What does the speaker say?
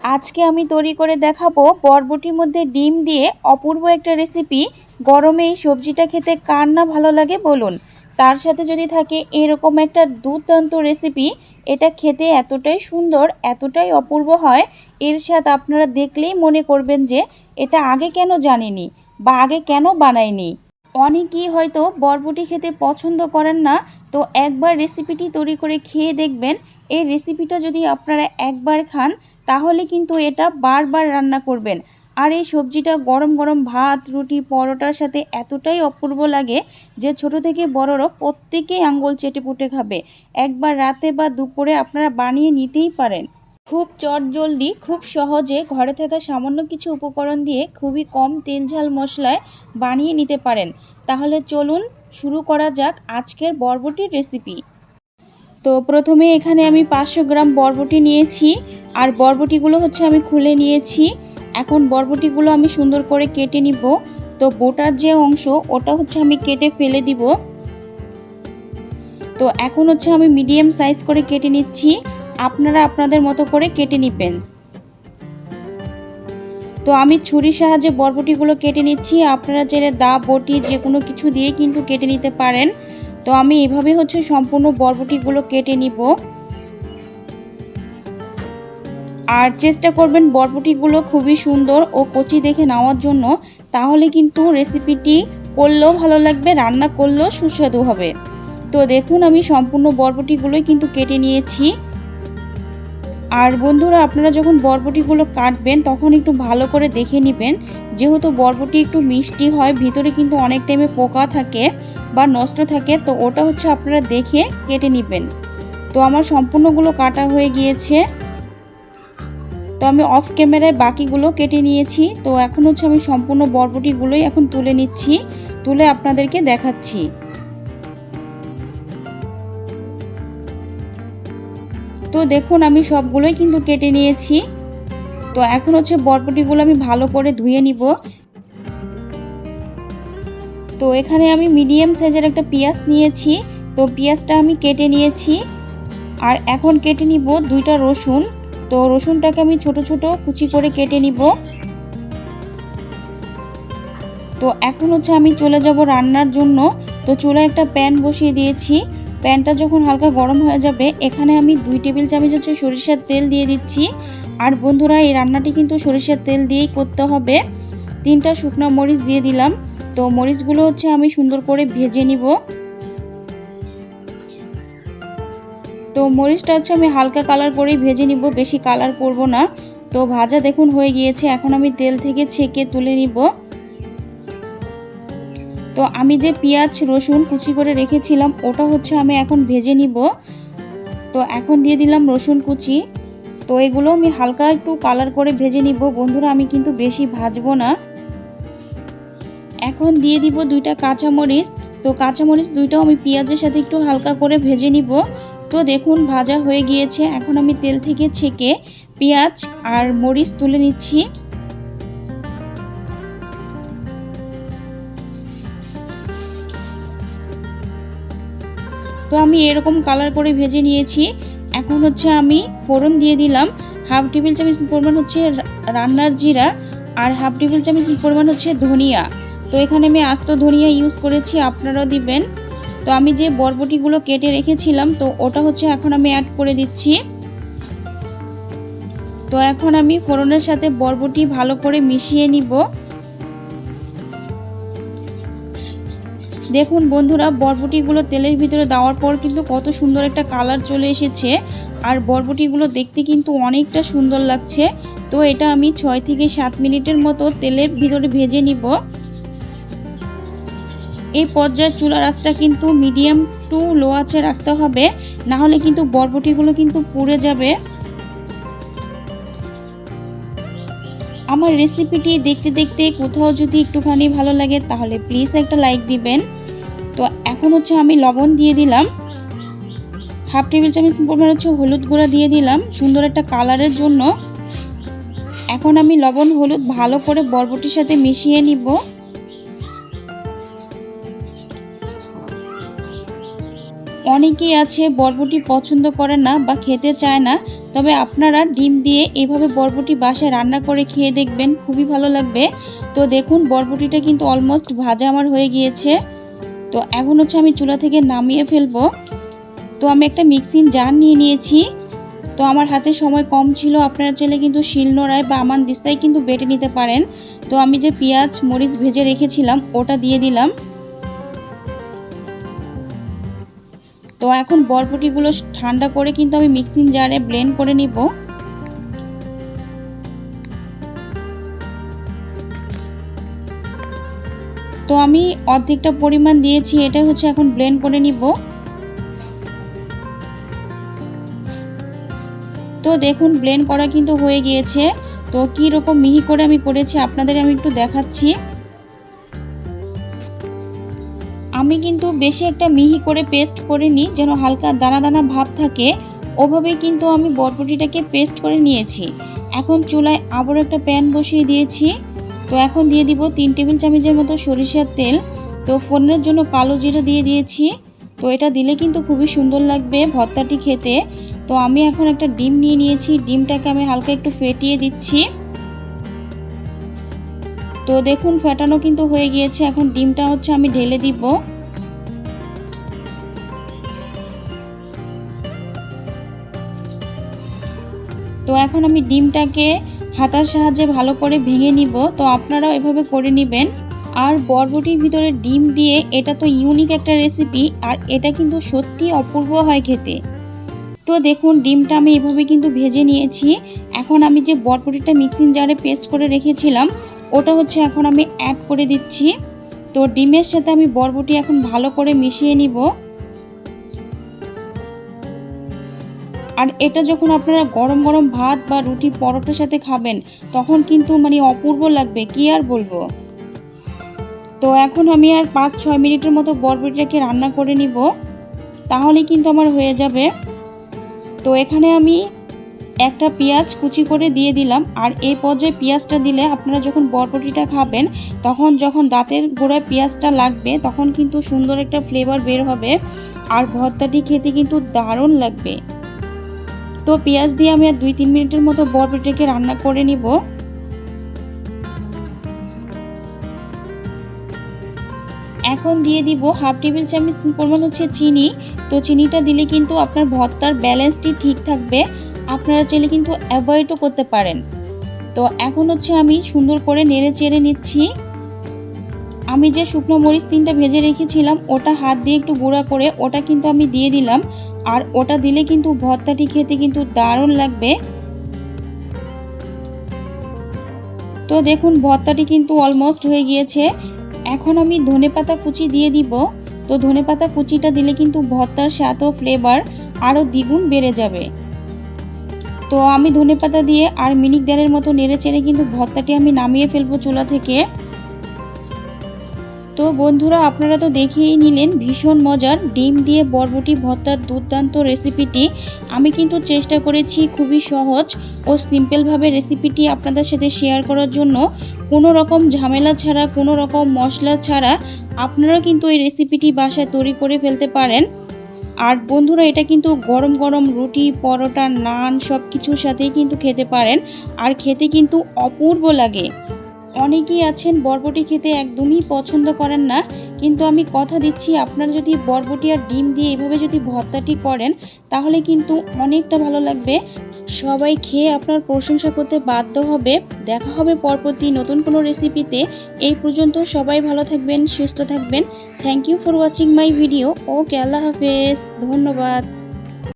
আজকে আমি তৈরি করে দেখাবো বরবটির মধ্যে ডিম দিয়ে অপূর্ব একটা রেসিপি গরমে এই সবজিটা খেতে কার না ভালো লাগে বলুন। তার সাথে যদি থাকে এরকম একটা দুর্দান্ত রেসিপি এটা খেতে এতটাই সুন্দর, এতটাই অপূর্ব হয়। এর স্বাদ আপনারা দেখলেই মনে করবেন যে এটা আগে কেন জানিনি বা আগে কেন বানাইনি। অনেকেই হয়তো বরবটি খেতে পছন্দ করেন না, তো একবার রেসিপিটি তৈরি করে খেয়ে দেখবেন। এই রেসিপিটা যদি আপনারা একবার খান, তাহলে কিন্তু এটা বারবার রান্না করবেন। আর এই সবজিটা গরম গরম ভাত, রুটি, পরোটার সাথে এতটাই অপূর্ব লাগে যে ছোট থেকে বড়রা প্রত্যেকেই আঙ্গুল চেটে পুটে খাবে। একবার রাতে বা দুপুরে আপনারা বানিয়ে নিতেই পারেন। খুব চটজলদি খুব সহজে ঘরে থাকা সামান্য কিছু উপকরণ দিয়ে খুবই কম তেল ঝাল মশলায় বানিয়ে নিতে পারেন। তাহলে চলুন শুরু করা যাক আজকের বরবটির রেসিপি তো প্রথমে এখানে আমি পাঁচশো গ্রাম বরবটি নিয়েছি, আর বরবটিগুলো হচ্ছে আমি খুলে নিয়েছি। এখন বরবটিগুলো আমি সুন্দর করে কেটে নিব। তো বোটার যে অংশ, ওটা হচ্ছে আমি কেটে ফেলে দিব। তো এখন হচ্ছে আমি মিডিয়াম সাইজ করে কেটে নিচ্ছি। আপনারা আপনাদের মতো করে কেটে নেবেন। তো আমি ছুরির সাহায্যে বরবটিগুলো কেটে নিচ্ছি। আপনারা চাইলে দা, বটি, যে কোনো কিছু দিয়ে কিন্তু কেটে নিতে পারেন। তো আমি এভাবে হচ্ছে সম্পূর্ণ বরবটিগুলো কেটে নিব। আর চেষ্টা করবেন বরবটিগুলো খুবই সুন্দর ও কচি দেখে নেওয়ার জন্য। তাহলে কিন্তু রেসিপিটি করলেও ভালো লাগবে, রান্না করলেও সুস্বাদু হবে। তো দেখুন আমি সম্পূর্ণ বরবটিগুলোই কিন্তু কেটে নিয়েছি। আর বন্ধুরা, আপনারা যখন বরবটিগুলো কাটবেন, তখন একটু ভালো করে দেখে নেবেন। যেহেতু বরবটি একটু মিষ্টি হয়, ভিতরে কিন্তু অনেক টাইমে পোকা থাকে বা নষ্ট থাকে, তো ওটা হচ্ছে আপনারা দেখে কেটে নেবেন। তো আমার সম্পূর্ণগুলো কাটা হয়ে গিয়েছে। তো আমি অফ ক্যামেরায় বাকিগুলো কেটে নিয়েছি। তো এখন হচ্ছে আমি সম্পূর্ণ বরবটিগুলোই এখন তুলে নিচ্ছি, তুলে আপনাদেরকে দেখাচ্ছি। দেখুন, আমি সবগুলোই কিন্তু কেটে নিয়েছি। তো এখন হচ্ছে বরবটিগুলো আমি ভালো করে ধুয়ে নিব। তো এখানে আমি মিডিয়াম সাইজের একটা পেঁয়াজ নিয়েছি। তো পেঁয়াজটা আমি কেটে নিয়েছি। আর এখন কেটে নিব দুইটা রসুন। তো রসুনটাকে আমি ছোট ছোট কুচি করে কেটে নিব। তো এখন হচ্ছে আমি চলে যাব রান্নার জন্য। তো চুলা একটা প্যান বসিয়ে দিয়েছি। প্যানটা যখন হালকা গরম হয়ে যাবে, এখানে আমি দুই টেবিল চামচ হচ্ছে সরিষার তেল দিয়ে দিচ্ছি। আর বন্ধুরা, এই রান্নাটি কিন্তু সরিষার তেল দিয়েই করতে হবে। তিনটা শুকনো মরিচ দিয়ে দিলাম। তো মরিচগুলো হচ্ছে আমি সুন্দর করে ভেজে নিব। তো মরিচটা হচ্ছে আমি হালকা কালার করেই ভেজে নিব, বেশি কালার করব না। তো ভাজা দেখুন হয়ে গিয়েছে। এখন আমি তেল থেকে ছেঁকে তুলে নিব। তো আমি যে পেঁয়াজ, রসুন কুচি করে রেখেছিলাম, ওটা হচ্ছে আমি এখন ভেজে নিব। তো এখন দিয়ে দিলাম রসুন কুচি। তো এগুলো আমি হালকা একটু কালার করে ভেজে নিব। বন্ধুরা, আমি কিন্তু বেশি ভাজবো না। এখন দিয়ে দিব দুইটা কাঁচামরিচ। তো কাঁচামরিচ দুইটাও আমি পেঁয়াজের সাথে একটু হালকা করে ভেজে নিব। তো দেখুন, ভাজা হয়ে গিয়েছে। এখন আমি তেল থেকে ছেঁকে পেঁয়াজ আর মরিচ তুলে নিচ্ছি। তো আমি এরকম কালার করে ভেজে নিয়েছি। এখন হচ্ছে আমি ফোড়ন দিয়ে দিলাম। হাফ টেবিল চামচ পরিমাণ হচ্ছে রান্নার জিরা আর হাফ টেবিল চামচ পরিমাণ হচ্ছে ধনিয়া। তো এখানে আমি আস্ত ধনিয়া ইউজ করেছি, আপনারাও দিবেন। তো আমি যে বরবটিগুলো কেটে রেখেছিলাম, তো ওটা হচ্ছে এখন আমি অ্যাড করে দিচ্ছি। তো এখন আমি ফোড়নের সাথে বরবটি ভালো করে মিশিয়ে নিব। দেখুন বন্ধুরা, বরবটিগুলো তেলের ভিতরে দেওয়ার পর কিন্তু কত সুন্দর একটা কালার চলে এসেছে। আর বরবটিগুলো দেখতে কিন্তু অনেকটা সুন্দর লাগছে। তো এটা আমি ছয় থেকে সাত মিনিটের মতো তেলের ভিতরে ভেজে নিব। এই পর্যায়ে চুলার আঁচটা কিন্তু মিডিয়াম টু লো আঁচে রাখতে হবে। না হলে কিন্তু বরবটিগুলো কিন্তু পুড়ে যাবে। আমার রেসিপিটি দেখতে দেখতে কোথাও যদি একটুখানি ভালো লাগে, তাহলে প্লিজ একটা লাইক দিবেন। তো এখন হচ্ছে আমি লবণ দিয়ে দিলাম। হাফ টেবিল চামচ পরিমাণ হচ্ছে হলুদ গুঁড়া দিয়ে দিলাম, সুন্দর একটা কালারের জন্য। এখন আমি লবণ, হলুদ ভালো করে বরবটির সাথে মিশিয়ে নিব। অনেকেই আছে বরবটি পছন্দ করে না বা খেতে চায় না তবে আপনারা ডিম দিয়ে এভাবে বরবটি বাসায় রান্না করে খেয়ে দেখবেন, খুবই ভালো লাগবে। তো দেখুন, বরবটিটা কিন্তু অলমোস্ট ভাজা আমার হয়ে গিয়েছে। তো এখন হচ্ছে আমি চুলা থেকে নামিয়ে ফেলব। তো আমি একটা মিক্সিং জার নিয়ে নিয়েছি। তো আমার হাতে সময় কম ছিল, আপনারা চাইলে কিন্তু শিলনোড়ায় বা আমান দিস্তায় কিন্তু বেটে নিতে পারেন। তো আমি যে পেঁয়াজ, মরিচ ভেজে রেখেছিলাম, ওটা দিয়ে দিলাম। তো এখন বরবটিগুলো ঠান্ডা করে কিন্তু আমি মিক্সিং জারে ব্লেন্ড করে নিব। তো আমি অর্ধেকটা পরিমাণ দিয়েছি, এটা হচ্ছে এখন ব্লেন্ড করে নিব। তো দেখুন ব্লেন্ড করা কিন্তু হয়ে গিয়েছে। তো কি রকম মিহি করে আমি করেছি আপনাদের আমি একটু দেখাচ্ছি। আমি কিন্তু বেশি একটা মিহি করে পেস্ট করিনি, যেন হালকা দানা দানা ভাব থাকে। ওভাবেই কিন্তু আমি বরবটিটাকে পেস্ট করে নিয়েছি। এখন চুলায় আবার একটা প্যান বসিয়ে দিয়েছি। তো এখন দিয়ে দিব তিন টেবিল চামচের মতো সরিষার তেল। তো ফোড়নের জন্য কালো জিরা দিয়ে দিয়েছি। তো এটা দিলে কিন্তু খুবই সুন্দর লাগবে ভর্তাটি খেতে। তো আমি এখন একটা ডিম নিয়ে নিয়েছি। ডিমটাকে আমি হালকা একটু ফেটিয়ে দিচ্ছি। তো দেখুন, ফেটানো কিন্তু হয়ে গিয়েছে। এখন ডিমটা হচ্ছে আমি ঢেলে দিব। তো এখন আমি ডিমটাকে হাতার সাহায্যে ভালো করে ভেঙে নিব। তো আপনারাও এভাবে করে নেবেন। আর বরবটির ভিতরে ডিম দিয়ে এটা তো ইউনিক একটা রেসিপি আর এটা কিন্তু সত্যি অপূর্ব হয় খেতে। তো দেখুন, ডিমটা আমি এভাবে কিন্তু ভেজে নিয়েছি। এখন আমি যে বরবটিটা মিক্সিং জারে পেস্ট করে রেখেছিলাম ওটা হচ্ছে এখন আমি অ্যাড করে দিচ্ছি। তো ডিমের সাথে আমি বরবটি এখন ভালো করে মিশিয়ে নিব। আর এটা যখন আপনারা গরম গরম ভাত বা রুটি পরোটার সাথে খাবেন, তখন কিন্তু মানে অপূর্ব লাগবে, কি আর বলব? তো এখন আমি আর পাঁচ ছয় মিনিটের মতো বরবটিটাকে রান্না করে নিব। তাহলে কিন্তু আমার হয়ে যাবে। তো এখানে আমি একটা পেঁয়াজ কুচি করে দিয়ে দিলাম। আর এই পর্যায়ে পেঁয়াজটা দিলে আপনারা যখন বরবটিটা খাবেন, তখন যখন দাঁতের গোড়ায় পেঁয়াজটা লাগবে, তখন কিন্তু সুন্দর একটা ফ্লেভার বের হবে। আর ভর্তাটি খেতে কিন্তু দারুণ লাগবে। তো পেঁয়াজ দিয়ে আমি আর দুই তিন মিনিটের মতো বরবটিটাকে রান্না করে নিব। এখন দিয়ে দিব হাফ টেবিল চামচ পরিমাণ হচ্ছে চিনি। তো চিনিটা দিলে কিন্তু আপনার ভর্তার ব্যালেন্সটি ঠিক থাকবে। আপনারা চাইলে কিন্তু অ্যাভয়েডও করতে পারেন। তো এখন হচ্ছে আমি সুন্দর করে নেড়ে চেড়ে নিচ্ছি। আমি যে শুকনো মরিচ তিনটা ভেজে রেখেছিলাম, ওটা হাত দিয়ে একটু গুঁড়া করে ওটা কিন্তু আমি দিয়ে দিলাম। আর ওটা দিলে কিন্তু ভর্তাটি খেতে কিন্তু দারুণ লাগবে। তো দেখুন, ভর্তাটি কিন্তু অলমোস্ট হয়ে গিয়েছে। এখন আমি ধনে পাতা কুচি দিয়ে দিব। তো ধনে পাতা কুচিটা দিলে কিন্তু ভর্তার স্বাদ ও ফ্লেভার আরও দ্বিগুণ বেড়ে যাবে। তো আমি ধনে পাতা দিয়ে আর মিনিক দেড়ের মতো নেড়ে চেড়ে কিন্তু ভর্তাটি আমি নামিয়ে ফেলব চুলা থেকে। তো বন্ধুরা, আপনারা তো দেখেই নিলেন ভীষণ মজার ডিম দিয়ে বরবটি ভর্তার দুর্দান্ত রেসিপিটি। আমি কিন্তু চেষ্টা করেছি, খুবই সহজ ও সিম্পলভাবে রেসিপিটি আপনাদের সাথে শেয়ার করার জন্য। কোনো রকম ঝামেলা ছাড়া, কোনো রকম মশলা ছাড়া আপনারা কিন্তু এই রেসিপিটি বাসায় তৈরি করে ফেলতে পারেন। আর বন্ধুরা, এটা কিন্তু গরম গরম রুটি, পরোটা, নান সব কিছুর সাথেই কিন্তু খেতে পারেন। আর খেতে কিন্তু অপূর্ব লাগে। অনেকেই আছেন বরবটি খেতে একদমই পছন্দ করেন না। কিন্তু আমি কথা দিচ্ছি, আপনারা যদি বরবটি আর ডিম দিয়ে এভাবে যদি ভর্তাটি করেন, তাহলে কিন্তু অনেকটা ভালো লাগবে। সবাই খেয়ে আপনার প্রশংসা করতে বাধ্য হবে। দেখা হবে পরবর্তী নতুন কোনো রেসিপিতে এই পর্যন্ত সবাই ভালো থাকবেন, সুস্থ থাকবেন। Thank you for watching my video okay, Allah হাফেজ। ধন্যবাদ।